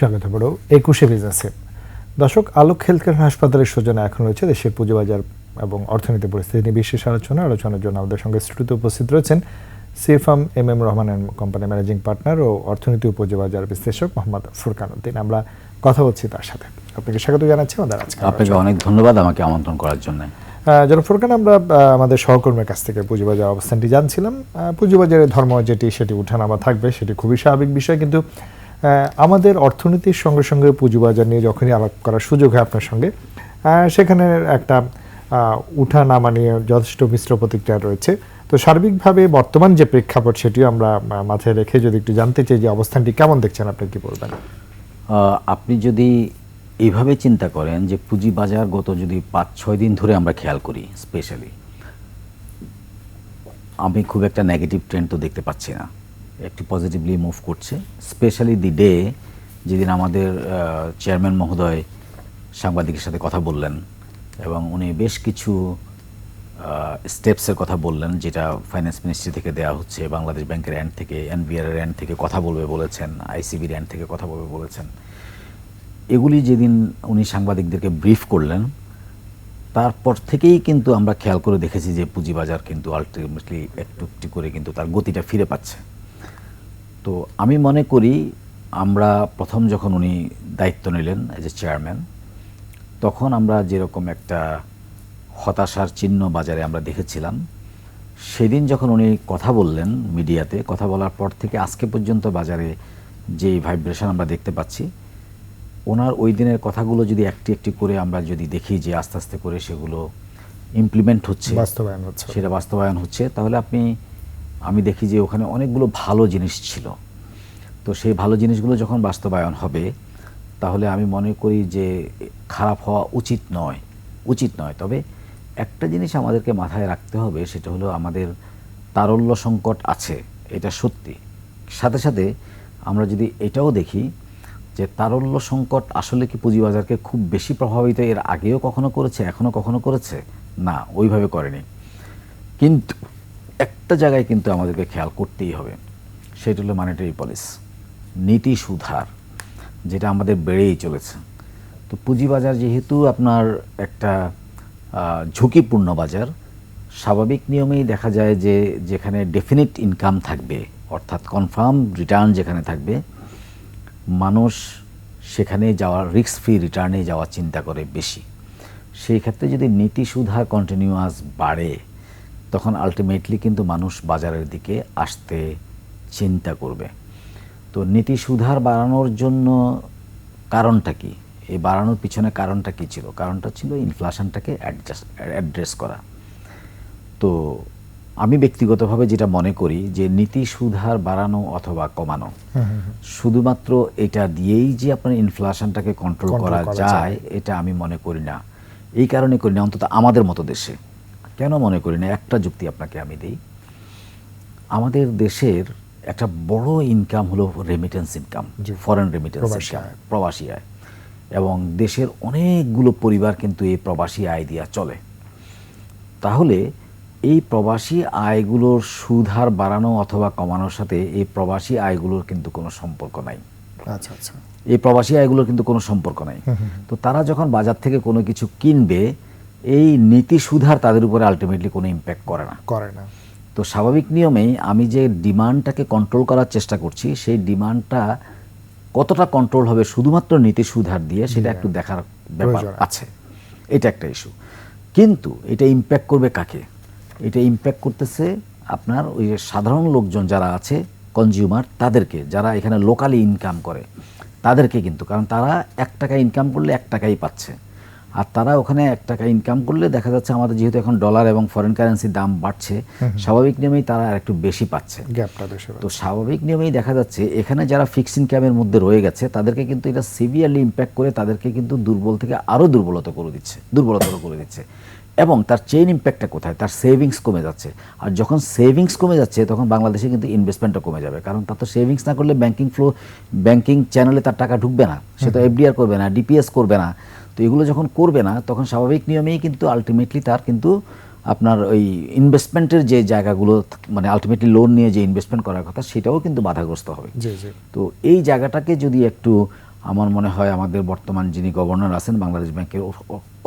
স্বাগত বড়। একুশে বিজনেসে দর্শক আলোক হেলথ কেয়ার হাসপাতালের সূচনা এখন রয়েছে দেশের পুঁজিবাজার এবং অর্থনীতি পরিস্থিতি নিয়ে বিশেষ আলোচনা। আলোচনার জন্য আমাদের সঙ্গে স্টুডিওতে উপস্থিত রয়েছেন C F M M M Rahman company managing partner ও অর্থনীতি ও পুঁজিবাজার বিশ্লেষক মোহাম্মদ ফুরকান উদ্দিন আমরা কথা বলছি তার সাথে। আপনাকে স্বাগত জানাচ্ছি আমাদের আজকে আপনাকে অনেক ধন্যবাদ আমাকে আমন্ত্রণ করার জন্য। যেন ফুরকান আমরা আমাদের সহকর্মীর কাছ থেকে পুঁজিবাজার অবস্থানটি জানছিলাম। পুঁজিবাজারের ধর্ম যেটি সেটি উঠানামা থাকবে সেটি খুবই স্বাভাবিক বিষয়। কিন্তু আমাদের অর্থনীতির সঙ্গে সঙ্গে পুঁজিবাজার নিয়ে যখনই আলাপ করার সুযোগ হয় আপনার সঙ্গে সেখানে একটা উঠা উঠানামা নিয়ে যথেষ্ট মিশ্র প্রতিক্রিয়া রয়েছে। তো সার্বিকভাবে বর্তমান যে প্রেক্ষাপট সেটিও আমরা মাথায় রেখে যদি একটু জানতে চাই যে অবস্থানটি কেমন দেখছেন আপনি, কি বলবেন? আপনি যদি এইভাবে চিন্তা করেন যে পুঁজি বাজার গত যদি পাঁচ ছয় দিন ধরে আমরা খেয়াল করি, স্পেশালি, আমি খুব একটা নেগেটিভ ট্রেন্ড তো দেখতে পাচ্ছি না। একটু পজিটিভলি মুভ করছে স্পেশালি দি ডে যেদিন আমাদের চেয়ারম্যান মহোদয় সাংবাদিকের সাথে কথা বললেন এবং উনি বেশ কিছু স্টেপসের কথা বললেন যেটা ফাইন্যান্স মিনিস্ট্রি থেকে দেওয়া হচ্ছে, বাংলাদেশ ব্যাংকের এন্ড থেকে এনবিআর এন্ড থেকে কথা বলবে বলেছেন আইসিবির এন্ড থেকে কথা বলবে বলেছেন। এগুলি যেদিন উনি সাংবাদিকদেরকে ব্রিফ করলেন, তারপর থেকেই কিন্তু আমরা খেয়াল করে দেখেছি যে পুঁজিবাজার কিন্তু আলটিমেটলি একটু একটু করে কিন্তু তার গতিটা ফিরে পাচ্ছে। তো আমি মনে করি আমরা প্রথম যখন উনি দায়িত্ব নিলেন এজ এ চেয়ারম্যান তখন আমরা যেরকম একটা হতাশার চিহ্ন বাজারে আমরা দেখেছিলাম সেদিন যখন উনি কথা বললেন মিডিয়াতে কথা বলার পর থেকে আজকে পর্যন্ত বাজারে যে ভাইব্রেশন আমরা দেখতে পাচ্ছি ওনার ওই দিনের কথাগুলো যদি একটি একটি করে আমরা যদি দেখি যে আস্তে আস্তে করে সেগুলো ইমপ্লিমেন্ট হচ্ছে বাস্তবায়ন হচ্ছে। সেটা বাস্তবায়ন হচ্ছে তাহলে আপনি আমি দেখি যে ওখানে অনেকগুলো ভালো জিনিস ছিল। তো সেই ভালো জিনিসগুলো যখন বাস্তবায়ন হবে, তাহলে আমি মনে করি যে খারাপ হওয়া উচিত নয় উচিত নয়। তবে একটা জিনিস আমাদেরকে মাথায় রাখতে হবে, সেটা হলো আমাদের তারল্য সংকট আছে, এটা সত্যি। সাথে সাথে আমরা যদি এটাও দেখি যে তারল্য সংকট আসলে কি পুঁজিবাজারকে খুব বেশি প্রভাবিত এর আগেও কখনো করেছে এখনও কখনো করেছে? না, ওইভাবে করেনি। কিন্তু একটা জায়গায় কিন্তু আমাদেরকে খেয়াল করতেই হবে। সেটা হলো মানিটারি পলিসি নীতি সুধার, যেটা আমাদের বেড়েই চলেছে। তো পুঁজিবাজার যেহেতু আপনার একটা ঝুঁকিপূর্ণ বাজার, স্বাভাবিক নিয়মেই দেখা যায় যে যেখানে ডেফিনিট ইনকাম থাকবে, অর্থাৎ কনফার্ম রিটার্ন যেখানে থাকবে, মানুষ সেখানে যাওয়ার রিস্ক ফ্রি রিটার্নে যাওয়ার চিন্তা করে বেশি। সেই ক্ষেত্রে যদি নীতি সুধার কন্টিনিউয়াস বাড়ে তখন আলটিমেটলি কিন্তু মানুষ বাজারের দিকে আসতে চিন্তা করবে। তো নীতি সুধার বাড়ানোর জন্য কারণটা কি? এই বাড়ানোর পিছনে কারণটা কি ছিল? কারণটা ছিল ইনফ্লেশনটাকে অ্যাডজাস্ট অ্যাড্রেস করা। তো আমি ব্যক্তিগতভাবে যেটা মনে করি যে নীতি সুধার বাড়ানো অথবা কমানো শুধুমাত্র এটা দিয়েই যে আপনার ইনফ্লেশনটাকে কন্ট্রোল করা যায়। এটা আমি মনে করি না। এই কারণে করি না অন্তত আমাদের মতো দেশে। কেন মনে করি না একটা যুক্তি আপনাকে আমি দিই। আমাদের দেশের একটা বড় ইনকাম হলো remittance income foreign remittance income প্রবাসী আয়। এবং দেশের অনেকগুলো পরিবার কিন্তু এই প্রবাসী আয় দিয়া চলে। তাহলে এই প্রবাসী আয়গুলোর সুধার বাড়ানো অথবা কমানোর সাথে এই প্রবাসী আয়গুলোর কিন্তু কোনো সম্পর্ক নাই। আচ্ছা আচ্ছা। এই প্রবাসী আয়গুলোর কিন্তু কোনো সম্পর্ক নাই। তো তারা যখন বাজার থেকে কোনো কিছু কিনবে এই নীতি সুধার তাদের উপরে আলটিমেটলি কোনো ইম্প্যাক্ট করে না। করে না। তো স্বাভাবিক নিয়মেই আমি যে ডিমান্ডটাকে কন্ট্রোল করার চেষ্টা করছি সেই ডিমান্ডটা কতটা কন্ট্রোল হবে শুধুমাত্র নীতি সুধার দিয়ে সেটা একটু দেখার ব্যাপার আছে। এটা একটা ইস্যু কিন্তু এটা ইম্প্যাক্ট করবে কাকে? এটা ইম্প্যাক্ট করতেছে আপনার ওই যে সাধারণ লোকজন যারা আছে কনজিউমার তাদেরকে যারা এখানে লোকালি ইনকাম করে তাদেরকে কিন্তু। কারণ তারা এক টাকা ইনকাম করলে এক টাকাই পাচ্ছে। আর তারা ওখানে এক টাকা ইনকাম করলে দেখা যাচ্ছে আমাদের যেহেতু এখন ডলার এবং ফরেন কারেন্সির দাম বাড়ছে স্বাভাবিক নিয়মেই তারা আর একটু বেশি পাচ্ছে। তো স্বাভাবিক নিয়মেই দেখা যাচ্ছে এখানে যারা ফিক্সড ইনকামের মধ্যে রয়ে গেছে তাদেরকে কিন্তু এটা সিভিয়ারলি ইম্প্যাক্ট করে তাদেরকে কিন্তু দুর্বল থেকে আরও দুর্বলতা করে দিচ্ছে দুর্বলতর করে দিচ্ছে। এবং তার চেইন ইম্প্যাক্টটা কোথায়? তার সেভিংস কমে যাচ্ছে। আর যখন সেভিংস কমে যাচ্ছে তখন বাংলাদেশে কিন্তু ইনভেস্টমেন্টটা কমে যাবে। কারণ তার তো সেভিংস না করলে ব্যাংকিং ফ্লো ব্যাংকিং চ্যানেলে তার টাকা ঢুকবে না। সে তো এফডিআর করবে না ডিপিএস করবে না। তো এগুলো যখন করবে না তখন স্বাভাবিক নিয়মেই কিন্তু আলটিমেটলি তার কিন্তু আপনার ওই ইনভেস্টমেন্টের যে জায়গাগুলো মানে আলটিমেটলি লোন নিয়ে যে ইনভেস্টমেন্ট করার কথা সেটাও কিন্তু বাধাগ্রস্ত হবে। তো এই জায়গাটাকে যদি একটু আমার মনে হয় আমাদের বর্তমান যিনি গভর্নর আছেন বাংলাদেশ ব্যাংকের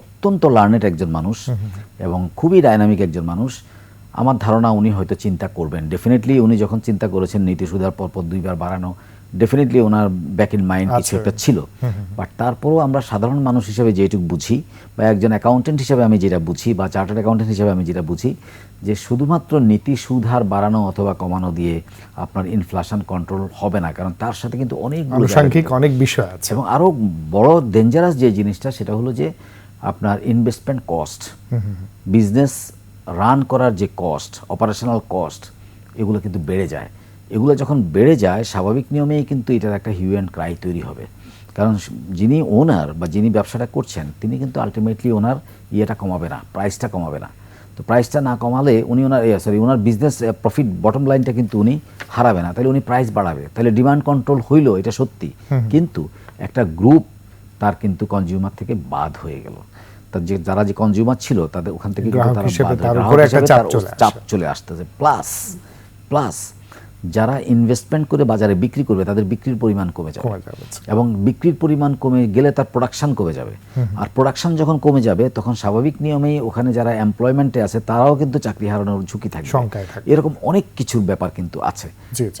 অত্যন্ত লার্নেড একজন মানুষ এবং খুবই ডাইনামিক একজন মানুষ। আমার ধারণা উনি হয়তো চিন্তা করবেন। ডেফিনেটলি উনি যখন চিন্তা করেছেন নীতি সুধার পরপর দুইবার বাড়ানো ডেফিনেটলি ওনার ব্যাক ইন মাইন্ড কিছু একটা ছিল। বাট তারপরেও আমরা সাধারণ মানুষ হিসেবে যেটুকু বুঝি বা একজন অ্যাকাউন্টেন্ট হিসেবে আমি যেটা বুঝি বা চার্টার্ড অ্যাকাউন্টেন্ট হিসেবে আমি যেটা বুঝি যে শুধুমাত্র নীতি সুধার বাড়ানো অথবা কমানো দিয়ে আপনার ইনফ্লেশন কন্ট্রোল হবে না। কারণ তার সাথে কিন্তু জায়গা আনুষাঙ্গিক অনেক বিষয় আছে। এবং আরও বড় ডেঞ্জারাস যে জিনিসটা সেটা হলো যে আপনার ইনভেস্টমেন্ট কস্ট বিজনেস রান করার যে কস্ট অপারেশনাল কস্ট এগুলো কিন্তু বেড়ে যায়। এগুলো যখন বেড়ে যায় স্বাভাবিক নিয়মেই কিন্তু এটার একটা হিউ অ্যান্ড ক্রাই তৈরি হবে। কারণ যিনি ওনার বা যিনি ব্যবসাটা করছেন তিনি কিন্তু আলটিমেটলি ওনার ইয়েটা কমাবে না প্রাইসটা কমাবে না। তো প্রাইসটা না কমালে উনি ওনার সরি ওনার বিজনেস প্রফিট বটম লাইনটা কিন্তু উনি হারাবে না। তাহলে উনি প্রাইস বাড়াবে। তাহলে ডিমান্ড কন্ট্রোল হইল এটা সত্যি। কিন্তু একটা গ্রুপ তার কিন্তু কনজিউমার থেকে বাদ হয়ে গেল। তার যে যারা যে কনজিউমার ছিল তাদের ওখান থেকে কিন্তু তারা চাপ। চলে আসতেছে। প্লাস প্লাস যারা ইনভেস্টমেন্ট করে বাজারে বিক্রি করবে তাদের বিক্রির পরিমাণ কমে যাবে। এবং বিক্রির পরিমাণ কমে গেলে তার প্রোডাকশন কমে যাবে। আর প্রোডাকশন যখন কমে যাবে তখন স্বাভাবিক নিয়মেই ওখানে যারা এমপ্লয়মেন্টে আছে তারাও কিন্তু চাকরি হারানোর ঝুঁকি থাকবে। এরকম অনেক কিছুর ব্যাপার কিন্তু আছে।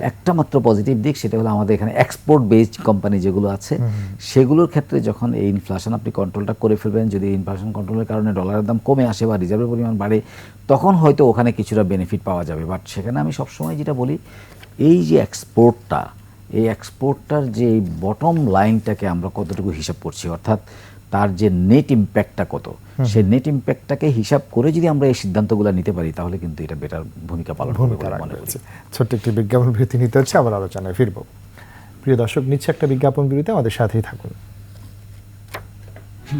একটা মাত্র পজিটিভ দিক সেটা হলো আমাদের এখানে এক্সপোর্ট বেসড কোম্পানি যেগুলো আছে সেগুলোর ক্ষেত্রে যখন এই ইনফ্লেশন আপনি কন্ট্রোলটা করে ফেলবেন যদি ইনফ্লেশন কন্ট্রোলের কারণে ডলারের দাম কমে আসে বা রিজার্ভের পরিমাণ বাড়ে তখন হয়তো ওখানে কিছুটা বেনিফিট পাওয়া যাবে। বাট সেখানে আমি সবসময় যেটা বলি এই যে এক্সপোর্টটা এই এক্সপোর্টটার যে বটম লাইনটাকে আমরা কতটুকু হিসাব করছি অর্থাৎ তার যে নেট ইম্প্যাক্টটা কত সেই নেট ইম্প্যাক্টটাকে হিসাব করে যদি আমরা এই সিদ্ধান্তগুলো নিতে পারি তাহলে কিন্তু এটা বেটার ভূমিকা পালন করবে ভূমিকা মনে করি। ছোট্ট একটি বিজ্ঞাপন বিরতি নিতে হচ্ছে আবার আলোচনায় ফিরব। প্রিয় দর্শক নিচ্ছে একটা বিজ্ঞাপন বিরতি আমাদের সাথেই থাকুন।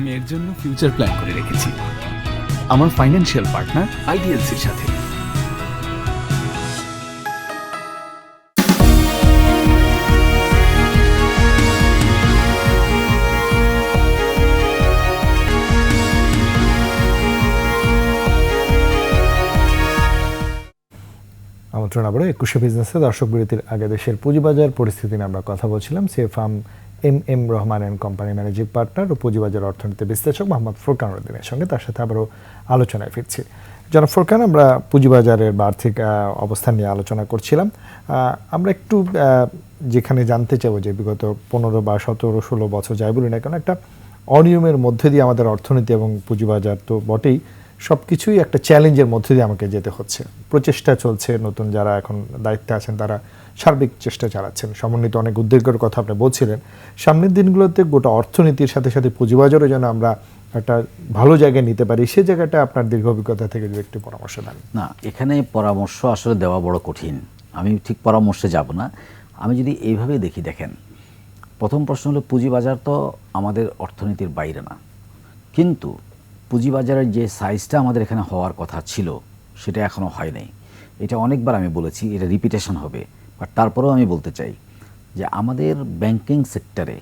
মেয়ের জন্য ফিউচার প্ল্যান করে রেখেছি। আমার ফাইন্যান্সিয়াল পার্টনার আইডিএলসির সাথে। আমন্ত্রণ আবারও একুশে বিজনেসে দর্শক বিরতির আগে দেশের পুঁজিবাজার পরিস্থিতি নিয়ে আমরা কথা বলছিলাম। সে firm M M Rahman and company managing partner ও পুঁজিবাজার অর্থনীতি বিশ্লেষক মোহাম্মদ ফুরকান উদ্দিনের সঙ্গে তার সাথে আবারও আলোচনায় ফিরছি। জনাব ফুরকান, আমরা পুঁজিবাজারের আর্থিক অবস্থান নিয়ে আলোচনা করছিলাম। আমরা একটু যেখানে জানতে চাইব যে বিগত পনেরো বা সতেরো, ষোলো বছর যাই বলি না কেন, একটা অনিয়মের মধ্যে দিয়ে আমাদের অর্থনীতি এবং পুঁজিবাজার তো বটেই। সব কিছুই একটা চ্যালেঞ্জের মধ্যে দিয়ে আমাকে যেতে হচ্ছে। প্রচেষ্টা চলছে, নতুন যারা এখন দায়িত্বে আছেন তারা সার্বিক চেষ্টা চালাচ্ছেন। সমন্বিত অনেক উদ্যোগের কথা আপনি বলছিলেন। সামনের দিনগুলোতে গোটা অর্থনীতির সাথে সাথে পুঁজিবাজারও যেন আমরা একটা ভালো জায়গায় নিতে পারি, সে জায়গাটা আপনার দীর্ঘ অভিজ্ঞতা থেকে যদি একটু পরামর্শ দেন। না, এখানে পরামর্শ আসলে দেওয়া বড় কঠিন। আমি ঠিক পরামর্শে যাব না। আমি যদি এইভাবে দেখি, দেখেন, প্রথম প্রশ্ন হলো, পুঁজিবাজার তো আমাদের অর্থনীতির বাইরে না। কিন্তু পুঁজিবাজারের যে সাইজটা আমাদের এখানে হওয়ার কথা ছিল সেটা এখনও হয় নাই। এটা অনেকবার আমি বলেছি এটা রিপিটেশন হবে। বাট তারপরেও আমি বলতে চাই যে আমাদের ব্যাংকিং সেক্টরে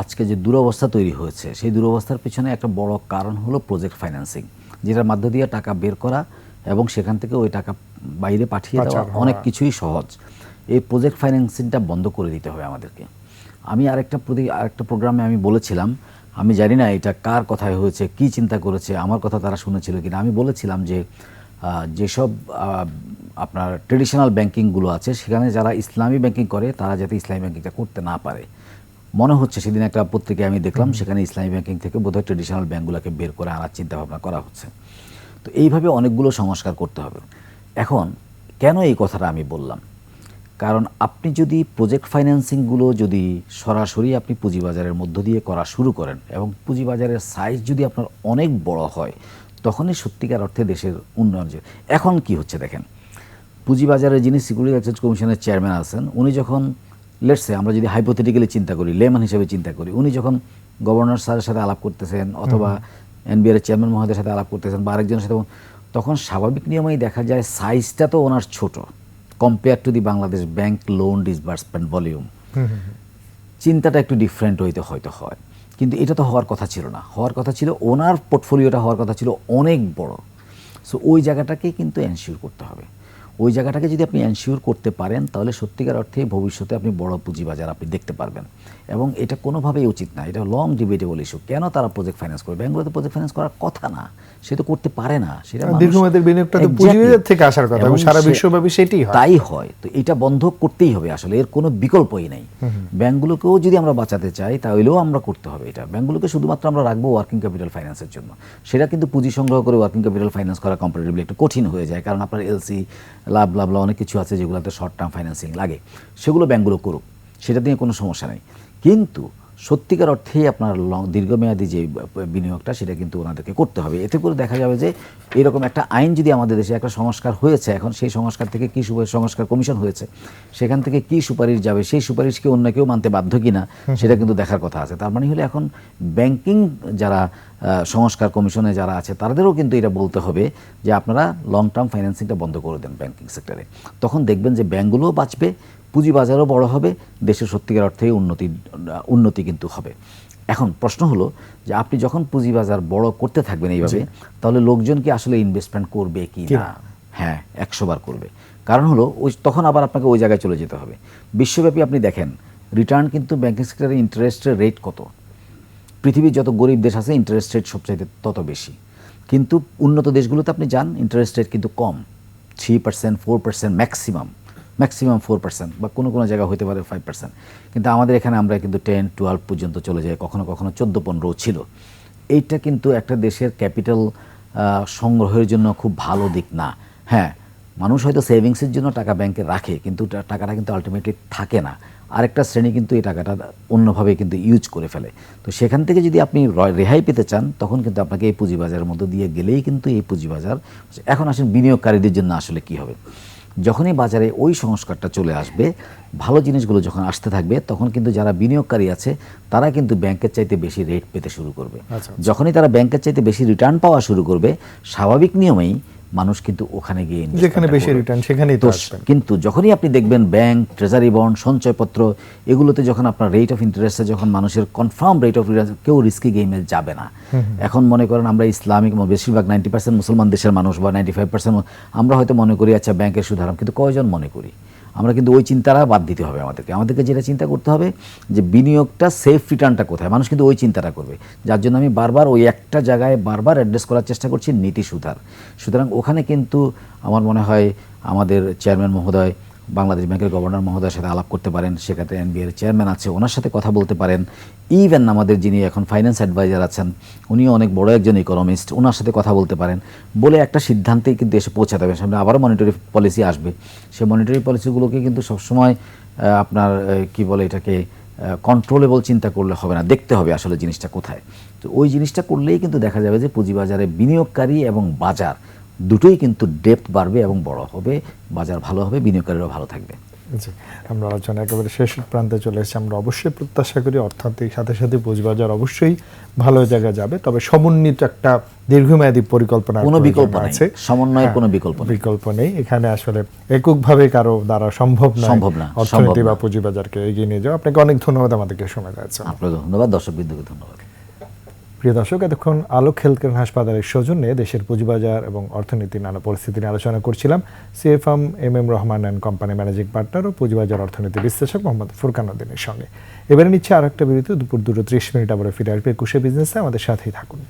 আজকে যে দুরবস্থা তৈরি হয়েছে সেই দুরবস্থার পিছনে একটা বড় কারণ হলো প্রজেক্ট ফাইন্যান্সিং যেটার মধ্য দিয়ে টাকা বের করা এবং সেখান থেকে ওই টাকা বাইরে পাঠিয়ে দেওয়া অনেক কিছুই সহজ। এই প্রজেক্ট ফাইন্যান্সিংটা বন্ধ করে দিতে হবে আমাদেরকে। আমি আরেকটা প্রতি আরেকটা প্রোগ্রামে আমি বলেছিলাম আমি জানি না এটা কার কথায় হয়েছে কি চিন্তা করেছে আমার কথা তারা শুনেছিল কিনা। আমি বলেছিলাম যে যেসব আপনার ট্রেডিশনাল ব্যাংকিংগুলো আছে সেখানে যারা ইসলামী ব্যাংকিং করে তারা যাতে ইসলামী ব্যাংকিংটা করতে না পারে। মনে হচ্ছে সেদিন একটা পত্রিকায় আমি দেখলাম সেখানে ইসলামী ব্যাংকিং থেকে বোধহয় ট্রেডিশনাল ব্যাংকগুলোকে বের করে আনার চিন্তা ভাবনা করা হচ্ছে। তো এইভাবে অনেকগুলো সংস্কার করতে হবে। এখন কেন এই কথাটা আমি বললাম? কারণ আপনি যদি প্রজেক্ট ফাইন্যান্সিংগুলো যদি সরাসরি আপনি পুঁজিবাজারের মধ্য দিয়ে করা শুরু করেন এবং পুঁজিবাজারের সাইজ যদি আপনার অনেক বড় হয় তখনই সত্যিকার অর্থে দেশের উন্নয়ন যে এখন কি হচ্ছে দেখেন? পুঁজিবাজারে যিনি সিকিউরিটি এক্সচেঞ্জ কমিশনের চেয়ারম্যান আছেন উনি যখন লেটসে আমরা যদি হাইপোথেটিক্যালি চিন্তা করি লেমান হিসেবে চিন্তা করি উনি যখন গভর্নর স্যারের সাথে আলাপ করতেছেন অথবা এনবিআর এর চেয়ারম্যান মহোদয়ের সাথে আলাপ করতেছেন বা আরেকজনের সাথে তখন স্বাভাবিক নিয়মেই দেখা যায় সাইজটা তো ওনার ছোট। Compare to the Bangladesh bank loan disbursement volume চিন্তাটা একটু ডিফারেন্ট হইতে হয়তো হয়। কিন্তু এটা তো হওয়ার কথা ছিল না। হওয়ার কথা ছিল, ওনার পোর্টফোলিওটা হওয়ার কথা ছিল অনেক বড়। সো ওই জায়গাটাকে কিন্তু এনশিওর করতে হবে। ওই জায়গাটাকে যদি আপনি এনশিওর করতে পারেন, তাহলে সত্যিকার অর্থে ভবিষ্যতে আপনি বড় পুঁজিবাজার আপনি দেখতে পারবেন। এবং এটা কোনোভাবেই উচিত না। এটা লং ডিবেটেবল ইস্যু কেন তারা প্রজেক্ট ফাইন্যান্স করবে ব্যাঙ্কগুলোতে প্রজেক্ট ফাইন্যান্স করার কথা না। সে তো করতে পারে না। সেটা দীর্ঘমেয়াদের বিনিয়োগটা তো পুঁজিবাজার থেকে আসার কথা। এবং সারা বিশ্বব্যাপী সেটাই হয়। তাই হয়। তো এটা বন্ধ করতেই হবে আসলে। এর কোনো বিকল্পই নেই। ব্যাংকগুলোকেও যদি আমরা বাঁচাতে চাই তাহলেও আমরা করতে হবে এটা। ব্যাংকগুলোকে শুধুমাত্র আমরা রাখব ওয়ার্কিং ক্যাপিটাল ফাইন্যান্সের জন্য। সেটা কিন্তু পুঁজি সংগ্রহ করে ওয়ার্কিং ক্যাপিটাল ফাইন্যান্স করা কম্পারেটিভলি একটু কঠিন হয়ে যায়। কারণ আপনার এলসি লাভ লাভ লাভ অনেক কিছু আছে যেগুলোতে শর্ট টার্ম ফাইন্যান্সিং লাগে। সেগুলো ব্যাংকগুলো করুক। সেটা নিয়ে কোনো সমস্যা নেই। কিন্তু সত্যিকার অর্থেই আপনার লং দীর্ঘমেয়াদী যে বিনিয়োগটা সেটা কিন্তু ওনাদেরকে করতে হবে। এতে করে দেখা যাবে যে এরকম একটা আইন যদি আমাদের দেশে একটা সংস্কার হয়েছে এখন সেই সংস্কার থেকে কী সংস্কার কমিশন হয়েছে সেখান থেকে কি সুপারিশ যাবে সেই সুপারিশকে অন্য কেউ মানতে বাধ্য কিনা সেটা কিন্তু দেখার কথা আছে। তার মানে হলে এখন ব্যাংকিং যারা সংস্কার কমিশনে যারা আছে তাদেরও কিন্তু এটা বলতে হবে যে আপনারা লং টার্ম ফাইন্যান্সিংটা বন্ধ করে দেন ব্যাংকিং সেক্টরে। তখন দেখবেন যে ব্যাংকগুলোও বাঁচবে পুঁজিবাজারও বড় হবে দেশের সত্যিকার অর্থে উন্নতি উন্নতি কিন্তু হবে। এখন প্রশ্ন হলো যে আপনি যখন পুঁজিবাজার বড় করতে থাকবেন এইভাবে তাহলে লোকজন কি আসলে ইনভেস্টমেন্ট করবে কি না? হ্যাঁ একশো বার করবে। কারণ হলো ওই তখন আবার আপনাকে ওই জায়গায় চলে যেতে হবে। বিশ্বব্যাপী আপনি দেখেন রিটার্ন কিন্তু ব্যাংকিং সেক্টরে ইন্টারেস্টের রেট কত? পৃথিবীর যত গরিব দেশ আছে ইন্টারেস্ট রেট সবচাইতে তত বেশি। কিন্তু উন্নত দেশগুলোতে আপনি যান ইন্টারেস্ট রেট কিন্তু কম three percent four percent maximum maximum four percent বা কোনো কোনো জায়গা হতে পারে ফাইভ পার্সেন্ট কিন্তু আমাদের এখানে আমরা কিন্তু টেন টুয়েলভ পর্যন্ত চলে যাই, কখনো কখনো চোদ্দ, পনেরো ছিল। এইটা কিন্তু একটা দেশের ক্যাপিটাল সংগ্রহের জন্য খুব ভালো দিক না। হ্যাঁ মানুষ হয়তো সেভিংসের জন্য টাকা ব্যাংকে রাখে, কিন্তু টাকাটা কিন্তু আলটিমেটলি থাকে না। আরেকটা শ্রেণি কিন্তু এই টাকাটা অন্যভাবে কিন্তু ইউজ করে ফেলে। তো সেখান থেকে যদি আপনি রেহাই পেতে চান, তখন কিন্তু আপনাকে এই পুঁজিবাজারের মধ্যে দিয়ে গেলেই কিন্তু এই পুঁজিবাজার, এখন আসেন বিনিয়োগকারীদের জন্য আসলে কি হবে? যখনই বাজারে ওই সংস্কারটা চলে আসবে ভালো জিনিসগুলো যখন আসতে থাকবে তখন কিন্তু যারা বিনিয়োগকারী আছে তারা কিন্তু ব্যাংকের চাইতে বেশি রেট পেতে শুরু করবে। আচ্ছা, যখনই তারা ব্যাংকের চাইতে বেশি রিটার্ন পাওয়া শুরু করবে স্বাভাবিক নিয়মেই মানুষ কিন্তু ওখানে গিয়ে যেখানে বেশি রিটার্ন সেখানেই তো কিন্তু যখনই আপনি দেখবেন ব্যাংক ট্রেজারি বন্ড সঞ্চয়পত্র এগুলোতে যখন আপনার রেট অফ ইন্টারেস্টে যখন মানুষের কনফার্ম রেট অফ ইন্টারেস্ট কেউ রিস্কি গেমে যাবে না। এখন মনে করেন আমরা ইসলামিক বেশিরভাগ নাইনটি পার্সেন্ট মুসলমান দেশের মানুষ বা নাইনটি ফাইভ পার্সেন্ট আমরা হয়তো মনে করি আচ্ছা ব্যাংকের সুদ হারাম কিন্তু কয়জন মনে করি? আমরা কিন্তু ওই চিন্তাটা বাদ দিতে হবে আমাদেরকে। আমাদেরকে যেটা চিন্তা করতে হবে যে বিনিয়োগটা সেফ রিটার্নটা কোথায়? মানুষ কিন্তু ওই চিন্তাটা করবে। যার জন্য আমি বারবার ওই একটা জায়গায় বারবার অ্যাড্রেস করার চেষ্টা করছি নীতি সুধার। সুতরাং ওখানে কিন্তু আমার মনে হয় আমাদের চেয়ারম্যান মহোদয় বাংলাদেশ ব্যাংকের গভর্নর মহোদয়ের সাথে আলাপ করতে পারেন। সেক্ষেত্রে এনবিএর চেয়ারম্যান আছে, ওনার সাথে কথা বলতে পারেন। ইভেন আমাদের যিনি এখন ফাইন্যান্স অ্যাডভাইজার আছেন, উনিও অনেক বড় একজন ইকোনমিস্ট ওনার সাথে কথা বলতে পারেন বলে একটা সিদ্ধান্তেই কিন্তু এসে পৌঁছাতে হবে। সামনে আবারও মনিটরি পলিসি আসবে। সেই মনিটরি পলিসিগুলোকে কিন্তু সবসময় আপনার কি বলে এটাকে কন্ট্রোলেবল চিন্তা করলে হবে না। দেখতে হবে আসলে জিনিসটা কোথায়। তো ওই জিনিসটা করলেই কিন্তু দেখা যাবে যে পুঁজিবাজারে বিনিয়োগকারী এবং বাজার দুটোই কিন্তু ডেপথ বাড়বে এবং বড় হবে বাজার ভালো হবে বিনিয়োগকারীরাও ভালো থাকবে। জি আমরা আলোচনা একেবারে শেষ প্রান্তে চলে এসেছি। আমরা অবশ্যই প্রত্যাশা করি অর্থনৈতিক সাথে সাথে পুঁজিবাজার অবশ্যই ভালো জায়গা যাবে। তবে সমন্বিত একটা দীর্ঘমেয়াদী পরিকল্পনা কোনো বিকল্প আছে। সমন্বয়ের কোনো বিকল্প। বিকল্প নেই। এখানে আসলে এককভাবে কারও দ্বারা সম্ভব নয় সম্ভব না, অর্থনীতি বা না। পুঁজিবাজারকে এগিয়ে নিয়ে যাওয়া। আপনাকে অনেক ধন্যবাদ আমাদেরকে সময় দেওয়ার জন্য। আপনাকে ধন্যবাদ দর্শক বিন্দুকে ধন্যবাদ। প্রিয় দর্শক, এতক্ষণ আলোক হেলথ কেয়ার হাসপাতালের সৌজন্যে দেশের পুঁজিবাজার এবং অর্থনীতির নানা পরিস্থিতি নিয়ে আলোচনা করছিলাম। C F M M M Rahman and company managing partner ও পুঁজিবাজার অর্থনীতি বিশ্লেষক মোহাম্মদ ফুরকান উদ্দিনের সঙ্গে। এবারে নিচ্ছে আর একটা বিরতি, দুপুর দুটো ত্রিশ মিনিট আবার ফিরে আসবে একুশে বিজনেসে। আমাদের সাথেই থাকুন।